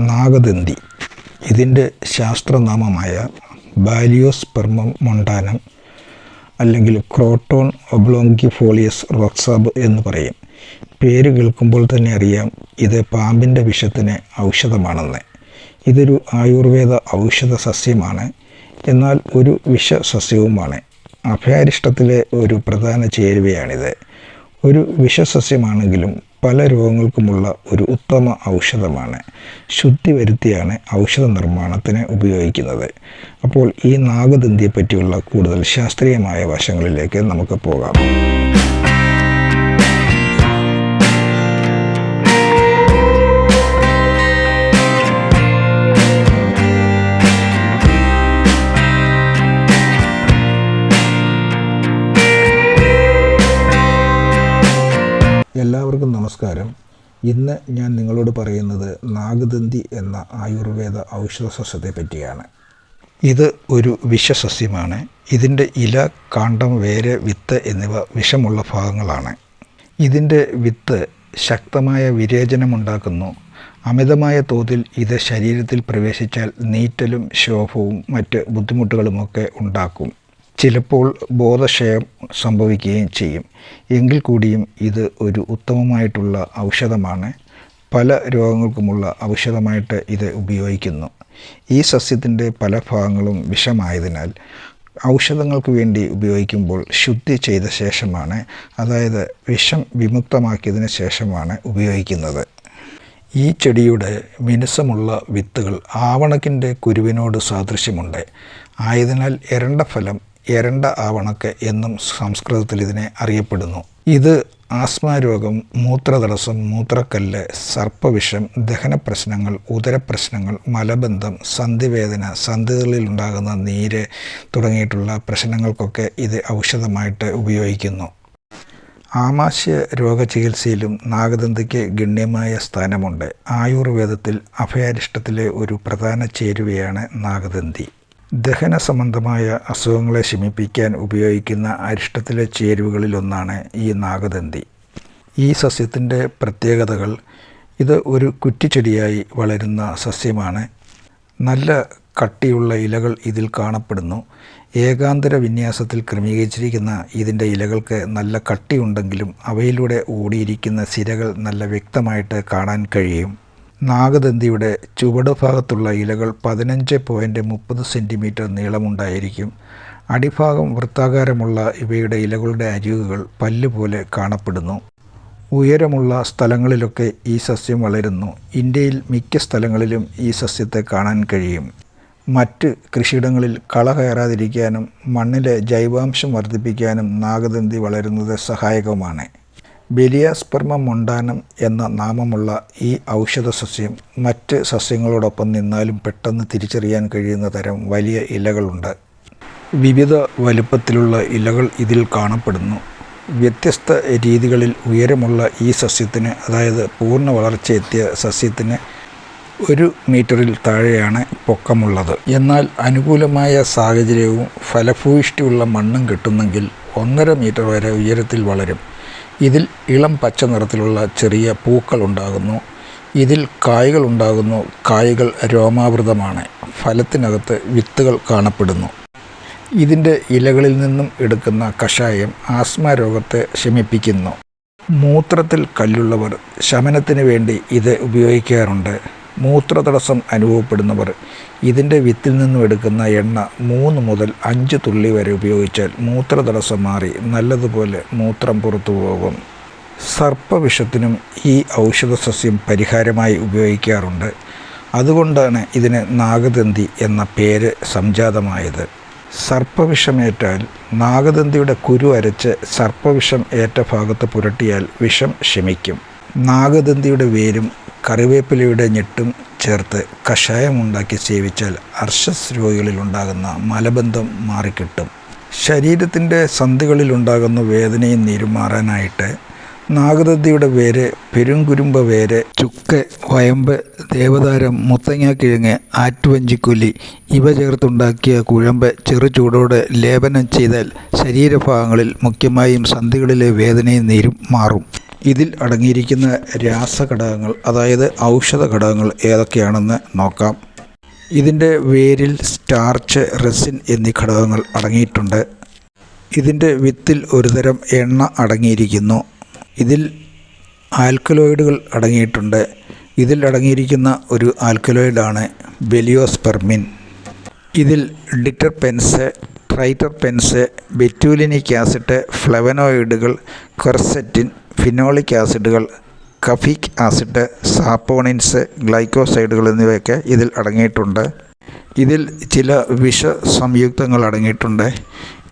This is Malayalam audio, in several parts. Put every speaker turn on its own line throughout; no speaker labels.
നാഗദന്തി. ഇതിന്റെ ശാസ്ത്രനാമമായ ബാലിയോസ്പെർമം മൊണ്ടാനം അല്ലെങ്കിൽ ക്രോട്ടോൺ ഒബ്ലോങ്കി ഒബ്ലോങ്കിഫോളിയസ് റോക്സാബ് എന്ന് പറയും. പേര് കേൾക്കുമ്പോൾ തന്നെ അറിയാം ഇത് പാമ്പിന്റെ വിഷത്തിന് ഔഷധമാണെന്ന്. ഇതൊരു ആയുർവേദ ഔഷധ സസ്യമാണ് എന്നാൽ ഒരു വിഷസസ്യവുമാണ്. അഭയാരിഷ്ടത്തിലെ ഒരു പ്രധാന ചേരുവയാണിത്. ഒരു വിഷസസ്യമാണെങ്കിലും പല രോഗങ്ങൾക്കുമുള്ള ഒരു ഉത്തമ ഔഷധമാണ്. ശുദ്ധി വരുത്തിയാണ് ഔഷധ നിർമ്മാണത്തിന് ഉപയോഗിക്കുന്നത്. അപ്പോൾ ഈ നാഗദന്തിയെ പറ്റിയുള്ള കൂടുതൽ ശാസ്ത്രീയമായ വശങ്ങളിലേക്ക് നമുക്ക് പോകാം. എല്ലാവർക്കും നമസ്കാരം. ഇന്ന് ഞാൻ നിങ്ങളോട് പറയുന്നത് നാഗദന്തി എന്ന ആയുർവേദ ഔഷധ സസ്യത്തെ പറ്റിയാണ്. ഇത് ഒരു വിഷസസ്യമാണ്. ഇതിന്റെ ഇല കാണ്ടം വേര് വിത്ത് എന്നിവ വിഷമുള്ള ഭാഗങ്ങളാണ്. ഇതിന്റെ വിത്ത് ശക്തമായ വിരേചനമുണ്ടാക്കുന്നു. അമിതമായ തോതിൽ ഇത് ശരീരത്തിൽ പ്രവേശിച്ചാൽ നീറ്റലും ശോഭവും മറ്റ് ബുദ്ധിമുട്ടുകളുമൊക്കെ ഉണ്ടാക്കും. ചിലപ്പോൾ ബോധക്ഷയം സംഭവിക്കുകയും ചെയ്യും. എങ്കിൽ കൂടിയും ഇത് ഒരു ഉത്തമമായിട്ടുള്ള ഔഷധമാണ്. പല രോഗങ്ങൾക്കുമുള്ള ഔഷധമായിട്ട് ഇത് ഉപയോഗിക്കുന്നു. ഈ സസ്യത്തിന്റെ പല ഭാഗങ്ങളും വിഷമായതിനാൽ ഔഷധങ്ങൾക്ക് വേണ്ടി ഉപയോഗിക്കുമ്പോൾ ശുദ്ധി ചെയ്ത ശേഷമാണ് അതായത് വിഷം വിമുക്തമാക്കിയതിന് ശേഷമാണ് ഉപയോഗിക്കുന്നത്. ഈ ചെടിയുടെ മിനുസമുള്ള വിത്തുകൾ ആവണക്കിന്റെ കുരുവിനോട് സാദൃശ്യമുണ്ട്. ആയതിനാൽ എരണ്ട ഫലം എരണ്ട ആവണക്ക് എന്നും സംസ്കൃതത്തിൽ ഇതിനെ അറിയപ്പെടുന്നു. ഇത് ആസ്മാരോഗം മൂത്രതടസ്സം മൂത്രക്കല്ല് സർപ്പവിഷം ദഹന പ്രശ്നങ്ങൾ ഉദരപ്രശ്നങ്ങൾ മലബന്ധം സന്ധിവേദന സന്ധികളിൽ ഉണ്ടാകുന്ന നീര് തുടങ്ങിയിട്ടുള്ള പ്രശ്നങ്ങൾക്കൊക്കെ ഇത് ഔഷധമായിട്ട് ഉപയോഗിക്കുന്നു. ആമാശയ രോഗചികിത്സയിലും നാഗദന്തിക്ക് ഗണ്യമായ സ്ഥാനമുണ്ട്. ആയുർവേദത്തിൽ അഭയാരിഷ്ടത്തിലെ ഒരു പ്രധാന ചേരുവയാണ് നാഗദന്തി. ദഹന സംബന്ധമായ അസുഖങ്ങളെ ശമിപ്പിക്കാൻ ഉപയോഗിക്കുന്ന അരിഷ്ടത്തിലെ ചേരുവകളിലൊന്നാണ് ഈ നാഗദന്തി. ഈ സസ്യത്തിന്റെ പ്രത്യേകതകൾ ഇത് ഒരു കുറ്റിച്ചെടിയായി വളരുന്ന സസ്യമാണ്. നല്ല കട്ടിയുള്ള ഇലകൾ ഇതിൽ കാണപ്പെടുന്നു. ഏകാന്തര വിന്യാസത്തിൽ ക്രമീകരിച്ചിരിക്കുന്ന ഇതിന്റെ ഇലകൾക്ക് നല്ല കട്ടിയുണ്ടെങ്കിലും അവയിലൂടെ ഓടിയിരിക്കുന്ന സിരകൾ നല്ല വ്യക്തമായിട്ട് കാണാൻ കഴിയും. നാഗദന്തിയുടെ ചുവട് ഭാഗത്തുള്ള ഇലകൾ പതിനഞ്ച് പോയിന്റ് മുപ്പത് സെന്റിമീറ്റർ നീളമുണ്ടായിരിക്കും. അടിഭാഗം വൃത്താകാരമുള്ള ഇവയുടെ ഇലകളുടെ അരികുകൾ പല്ലുപോലെ കാണപ്പെടുന്നു. ഉയരമുള്ള സ്ഥലങ്ങളിലൊക്കെ ഈ സസ്യം വളരുന്നു. ഇന്ത്യയിൽ മിക്ക സ്ഥലങ്ങളിലും ഈ സസ്യത്തെ കാണാൻ കഴിയും. മറ്റ് കൃഷിയിടങ്ങളിൽ കള കയറാതിരിക്കാനും മണ്ണിലെ ജൈവാംശം വർദ്ധിപ്പിക്കാനും നാഗദന്തി വളരുന്നത് സഹായകമാണ്. ബെലിയാസ്പെർമ മുണ്ടാനം എന്ന നാമമുള്ള ഈ ഔഷധ സസ്യം മറ്റ് സസ്യങ്ങളോടൊപ്പം നിന്നാലും പെട്ടെന്ന് തിരിച്ചറിയാൻ കഴിയുന്ന തരം വലിയ ഇലകളുണ്ട്. വിവിധ വലുപ്പത്തിലുള്ള ഇലകൾ ഇതിൽ കാണപ്പെടുന്നു. വ്യത്യസ്ത രീതികളിൽ ഉയരമുള്ള ഈ സസ്യത്തിന് അതായത് പൂർണ വളർച്ചയെത്തിയ സസ്യത്തിന് ഒരു മീറ്ററിൽ താഴെയാണ് പൊക്കമുള്ളത്. എന്നാൽ അനുകൂലമായ സാഹചര്യവും ഫലഭൂയിഷ്ടിയുള്ള മണ്ണും കിട്ടുന്നെങ്കിൽ ഒന്നര മീറ്റർ വരെ ഉയരത്തിൽ വളരും. ഇതിൽ ഇളം പച്ച നിറത്തിലുള്ള ചെറിയ പൂക്കൾ ഉണ്ടാകുന്നു ഇതിൽ കായ്കൾ ഉണ്ടാകുന്നു കായ്കൾ രോമാവൃതമാണ്. ഫലത്തിനകത്ത് വിത്തുകൾ കാണപ്പെടുന്നു. ഇതിന്റെ ഇലകളിൽ നിന്നും എടുക്കുന്ന കഷായം ആസ്മ രോഗത്തെ ശമിപ്പിക്കുന്നു. മൂത്രത്തിൽ കല്ലുള്ളവർ ശമനത്തിന് വേണ്ടി ഇത് ഉപയോഗിക്കാറുണ്ട്. മൂത്രതടസ്സം അനുഭവപ്പെടുന്നവർ ഇതിന്റെ വിത്തിൽ നിന്നും എടുക്കുന്ന എണ്ണ മൂന്ന് മുതൽ അഞ്ച് തുള്ളി വരെ ഉപയോഗിച്ചാൽ മൂത്രതടസ്സം മാറി നല്ലതുപോലെ മൂത്രം പുറത്തു പോകും. സർപ്പവിഷത്തിനും ഈ ഔഷധ സസ്യം പരിഹാരമായി ഉപയോഗിക്കാറുണ്ട്. അതുകൊണ്ടാണ് ഇതിന് നാഗതന്തി എന്ന പേര് സംജാതമായത്. സർപ്പവിഷമേറ്റാൽ നാഗതന്തിയുടെ കുരു അരച്ച് സർപ്പവിഷം ഏറ്റ ഭാഗത്ത് പുരട്ടിയാൽ വിഷം ശമിക്കും. നാഗതന്തിയുടെ വേരും കറിവേപ്പിലയുടെ ഞെട്ടും ചേർത്ത് കഷായമുണ്ടാക്കി സേവിച്ചാൽ അർഷസ് രോഗികളിലുണ്ടാകുന്ന മലബന്ധം മാറിക്കിട്ടും. ശരീരത്തിന്റെ സന്ധികളിലുണ്ടാകുന്ന വേദനയും നീരും മാറാനായിട്ട് നാഗദത്തിയുടെ വേര് പെരുങ്കുരുമ്പ വേര് ചുക്ക് വയമ്പ് ദേവതാരം മുത്തങ്ങാക്കിഴങ്ങ് ആറ്റുവഞ്ചിക്കൊല്ലി ഇവ ചേർത്തുണ്ടാക്കിയ കുഴമ്പ് ചെറു ചൂടോടെ ലേപനം ചെയ്താൽ ശരീരഭാഗങ്ങളിൽ മുഖ്യമായും സന്ധികളിലെ വേദനയും നീരും മാറും. ഇതിൽ അടങ്ങിയിരിക്കുന്ന രാസഘടകങ്ങൾ അതായത് ഔഷധ ഘടകങ്ങൾ ഏതൊക്കെയാണെന്ന് നോക്കാം. ഇതിന്റെ വേരിൽ സ്റ്റാർച്ച് റെസിൻ എന്നീ ഘടകങ്ങൾ അടങ്ങിയിട്ടുണ്ട്. ഇതിന്റെ വിത്തിൽ ഒരുതരം എണ്ണ അടങ്ങിയിരിക്കുന്നു. ഇതിൽ ആൽക്കലോയിഡുകൾ അടങ്ങിയിട്ടുണ്ട്. ഇതിൽ അടങ്ങിയിരിക്കുന്ന ഒരു ആൽക്കലോയിഡാണ് ബെലിയോസ്പെർമിൻ. ഇതിൽ ഡിറ്റർപെൻസ് ട്രൈറ്റർപെൻസ് ബെറ്റൂലിനിക് ആസിഡ് ഫ്ലവനോയിഡുകൾ ക്വെർസെറ്റിൻ ഫിനോളിക് ആസിഡുകൾ കഫിക് ആസിഡ് സാപ്പോണിൻസ് ഗ്ലൈക്കോസൈഡുകൾ എന്നിവയൊക്കെ ഇതിൽ അടങ്ങിയിട്ടുണ്ട്. ഇതിൽ ചില വിഷ സംയുക്തങ്ങൾ അടങ്ങിയിട്ടുണ്ട്.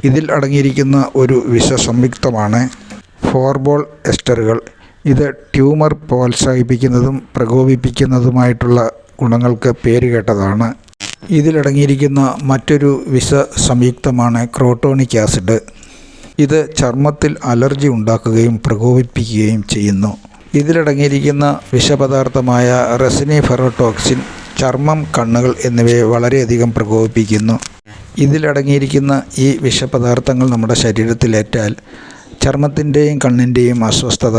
ഇതിൽ അടങ്ങിയിരിക്കുന്ന ഒരു വിഷ സംയുക്തമാണ് ഫോർബോൾ എസ്റ്ററുകൾ. ഇത് ട്യൂമർ പ്രോത്സാഹിപ്പിക്കുന്നതും പ്രകോപിപ്പിക്കുന്നതുമായിട്ടുള്ള ഗുണങ്ങൾക്ക് പേരുകേട്ടതാണ് ഇതിലടങ്ങിയിരിക്കുന്ന മറ്റൊരു വിഷ സംയുക്തമാണ് ക്രോട്ടോണിക് ആസിഡ്. ഇത് ചർമ്മത്തിൽ അലർജി ഉണ്ടാക്കുകയും പ്രകോപിപ്പിക്കുകയും ചെയ്യുന്നു. ഇതിലടങ്ങിയിരിക്കുന്ന വിഷപദാർത്ഥമായ റെസിനി ഫെറോടോക്സിൻ ചർമ്മം കണ്ണുകൾ എന്നിവയെ വളരെയധികം പ്രകോപിപ്പിക്കുന്നു. ഇതിലടങ്ങിയിരിക്കുന്ന ഈ വിഷപദാർത്ഥങ്ങൾ നമ്മുടെ ശരീരത്തിലേറ്റാൽ ചർമ്മത്തിന്റെയും കണ്ണിന്റെയും അസ്വസ്ഥത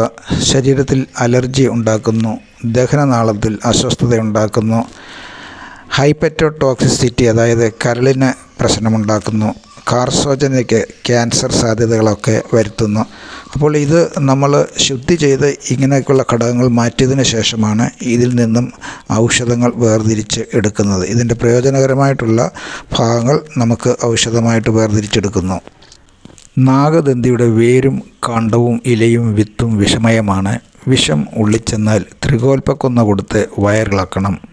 ശരീരത്തിൽ അലർജി ഉണ്ടാക്കുന്നു ദഹനനാളത്തിൽ അസ്വസ്ഥത ഉണ്ടാക്കുന്നു ഹൈപ്പറ്റോടോക്സിസിറ്റി അതായത് കരളിന് പ്രശ്നമുണ്ടാക്കുന്നു കാർസോജനിക്ക് ക്യാൻസർ സാധ്യതകളൊക്കെ വരുത്തുന്നു. അപ്പോൾ ഇത് നമ്മൾ ശുദ്ധി ചെയ്ത് ഇങ്ങനെയൊക്കെയുള്ള ഘടകങ്ങൾ മാറ്റിയതിന് ശേഷമാണ് ഇതിൽ നിന്നും ഔഷധങ്ങൾ വേർതിരിച്ച് എടുക്കുന്നത്. ഇതിന്റെ പ്രയോജനകരമായിട്ടുള്ള ഭാഗങ്ങൾ നമുക്ക് ഔഷധമായിട്ട് വേർതിരിച്ചെടുക്കുന്നു. നാഗദന്തിയുടെ വേരും കാണ്ടവും ഇലയും വിത്തും വിഷമയമാണ്. വിഷം ഉള്ളിച്ചെന്നാൽ ത്രികോൽപ്പക്കൊന്ന കൊടുത്ത് വയറിളക്കണം.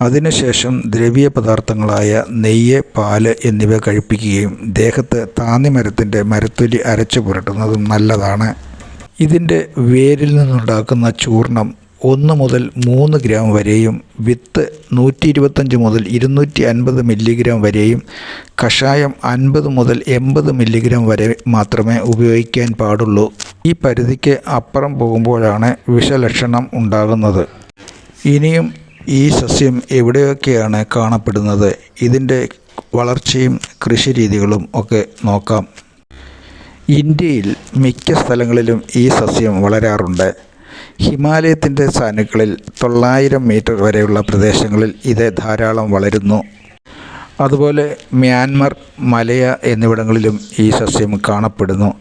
അതിനുശേഷം ദ്രവ്യ പദാർത്ഥങ്ങളായ നെയ്യ് പാൽ എന്നിവ കഴിപ്പിക്കുകയും ദേഹത്ത് താന്നിമരത്തിന്റെ മരത്തൊലി അരച്ചു പുരട്ടുന്നതും നല്ലതാണ്. ഇതിന്റെ വേരിൽ നിന്നുണ്ടാക്കുന്ന ചൂർണം ഒന്ന് മുതൽ മൂന്ന് ഗ്രാം വരെയും വിത്ത് നൂറ്റി ഇരുപത്തഞ്ച് മുതൽ ഇരുന്നൂറ്റി അൻപത് മില്ലിഗ്രാം വരെയും കഷായം അൻപത് മുതൽ എൺപത് മില്ലിഗ്രാം വരെ മാത്രമേ ഉപയോഗിക്കാൻ പാടുള്ളൂ. ഈ പരിധിക്ക് അപ്പുറം പോകുമ്പോഴാണ് വിഷലക്ഷണം ഉണ്ടാകുന്നത്. ഇനിയും ഈ സസ്യം എവിടെയൊക്കെയാണ് കാണപ്പെടുന്നത്? ഇതിന്റെ വളർച്ചയും കൃഷിരീതികളും ഒക്കെ നോക്കാം. ഇന്ത്യയിൽ മിക്ക സ്ഥലങ്ങളിലും ഈ സസ്യം വളരാറുണ്ട്. ഹിമാലയത്തിന്റെ സാനുക്കളിൽ തൊള്ളായിരം മീറ്റർ വരെയുള്ള പ്രദേശങ്ങളിൽ ഇത് ധാരാളം വളരുന്നു. അതുപോലെ മ്യാൻമർ മലയ എന്നിവിടങ്ങളിലും ഈ സസ്യം കാണപ്പെടുന്നു.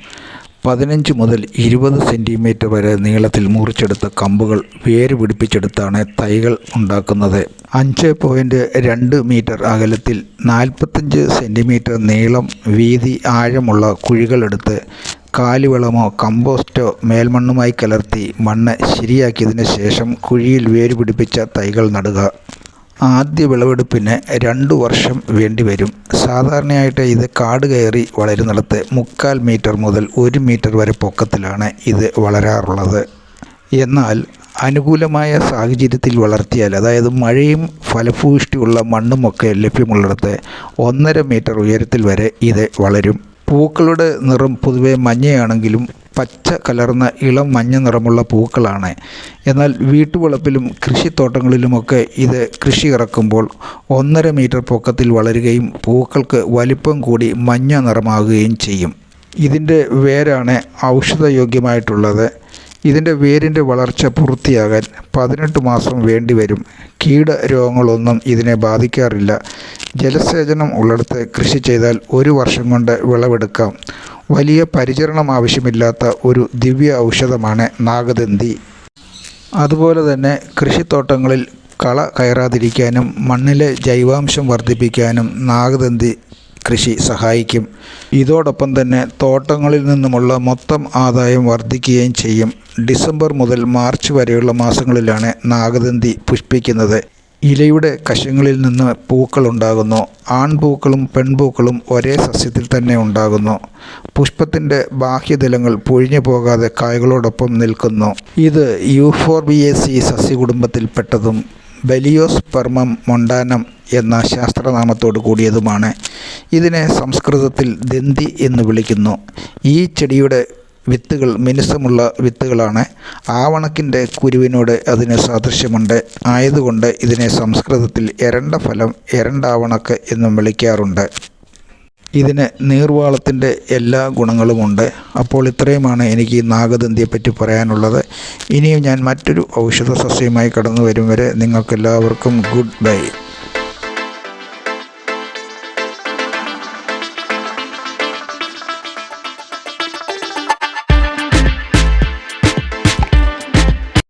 പതിനഞ്ച് മുതൽ ഇരുപത് സെന്റിമീറ്റർ വരെ നീളത്തിൽ മുറിച്ചെടുത്ത കമ്പുകൾ വേര് പിടിപ്പിച്ചെടുത്താണ് തൈകൾ ഉണ്ടാക്കുന്നത്. അഞ്ച് പോയിന്റ് രണ്ട് മീറ്റർ അകലത്തിൽ നാൽപ്പത്തഞ്ച് സെന്റിമീറ്റർ നീളം വീതി ആഴമുള്ള കുഴികളെടുത്ത് കാലിവളമോ കമ്പോസ്റ്റോ മേൽമണ്ണുമായി കലർത്തി മണ്ണ് ശരിയാക്കിയതിന് ശേഷം കുഴിയിൽ വേര് പിടിപ്പിച്ച തൈകൾ നടുക. ആദ്യ വിളവെടുപ്പിന് രണ്ട് വർഷം വേണ്ടിവരും സാധാരണയായിട്ട് ഇത് കാട് കയറി വളരുന്നിടത്ത് മുക്കാൽ മീറ്റർ മുതൽ ഒരു മീറ്റർ വരെ പൊക്കത്തിലാണ് ഇത് വളരാറുള്ളത്. എന്നാൽ അനുകൂലമായ സാഹചര്യത്തിൽ വളർത്തിയാൽ അതായത് മഴയും ഫലഭൂയിഷ്ടിയുള്ള മണ്ണുമൊക്കെ ലഭ്യമുള്ളിടത്ത് ഒന്നര മീറ്റർ ഉയരത്തിൽ വരെ ഇത് വളരും. പൂക്കളുടെ നിറം പൊതുവെ മഞ്ഞയാണെങ്കിലും പച്ച കലർന്ന ഇളം മഞ്ഞ നിറമുള്ള പൂക്കളാണ്. എന്നാൽ വീട്ടുവളപ്പിലും കൃഷിത്തോട്ടങ്ങളിലുമൊക്കെ ഇത് കൃഷി ഇറക്കുമ്പോൾ ഒന്നര മീറ്റർ പൊക്കത്തിൽ വളരുകയും പൂക്കൾക്ക് വലിപ്പം കൂടി മഞ്ഞ നിറമാകുകയും ചെയ്യും. ഇതിന്റെ വേരാണ് ഔഷധയോഗ്യമായിട്ടുള്ളത്. ഇതിന്റെ വേരിന്റെ വളർച്ച പൂർത്തിയാകാൻ പതിനെട്ട് മാസം വേണ്ടിവരും കീടരോഗങ്ങളൊന്നും ഇതിനെ ബാധിക്കാറില്ല. ജലസേചനം ഉള്ളിടത്ത് കൃഷി ചെയ്താൽ ഒരു വർഷം കൊണ്ട് വിളവെടുക്കാം. വലിയ പരിചരണം ആവശ്യമില്ലാത്ത ഒരു ദിവ്യ ഔഷധമാണ് നാഗദന്തി. അതുപോലെ തന്നെ കൃഷിത്തോട്ടങ്ങളിൽ കള കയറാതിരിക്കാനും മണ്ണിലെ ജൈവാംശം വർദ്ധിപ്പിക്കാനും നാഗദന്തി കൃഷി സഹായിക്കും. ഇതോടൊപ്പം തന്നെ തോട്ടങ്ങളിൽ നിന്നുമുള്ള മൊത്തം ആദായം വർദ്ധിക്കുകയും ചെയ്യും. ഡിസംബർ മുതൽ മാർച്ച് വരെയുള്ള മാസങ്ങളിലാണ് നാഗദന്തി പുഷ്പിക്കുന്നത്. ഇലയുടെ കഷങ്ങളിൽ നിന്ന് പൂക്കൾ ഉണ്ടാകുന്നു ആൺപൂക്കളും പെൺപൂക്കളും ഒരേ സസ്യത്തിൽ തന്നെ ഉണ്ടാകുന്നു. പുഷ്പത്തിന്റെ ബാഹ്യതലങ്ങൾ പൊഴിഞ്ഞു പോകാതെ കായകളോടൊപ്പം നിൽക്കുന്നു. ഇത് യൂഫോർബിയേസി സസ്യകുടുംബത്തിൽപ്പെട്ടതും ബലിയോസ്പെർമം മൊണ്ടാനം എന്ന ശാസ്ത്രനാമത്തോട് കൂടിയതുമാണ്. ഇതിനെ സംസ്കൃതത്തിൽ ദന്തി എന്ന് വിളിക്കുന്നു. ഈ ചെടിയുടെ വിത്തുകൾ മിനുസമുള്ള വിത്തുകളാണ്. ആവണക്കിന്റെ കുരുവിനോട് അതിന് സാദൃശ്യമുണ്ട്. ആയതുകൊണ്ട് ഇതിനെ സംസ്കൃതത്തിൽ എരണ്ട ഫലം എരണ്ടാവണക്ക് എന്നും വിളിക്കാറുണ്ട്. ഇതിന് നീർവാളത്തിന്റെ എല്ലാ ഗുണങ്ങളുമുണ്ട്. അപ്പോൾ ഇത്രയുമാണ് എനിക്ക് ഈ നാഗദന്തിയെപ്പറ്റി പറയാനുള്ളത്. ഇനിയും ഞാൻ മറ്റൊരു ഔഷധ സസ്യമായി കടന്നു വരും വരെ നിങ്ങൾക്കെല്ലാവർക്കും ഗുഡ് ബൈ.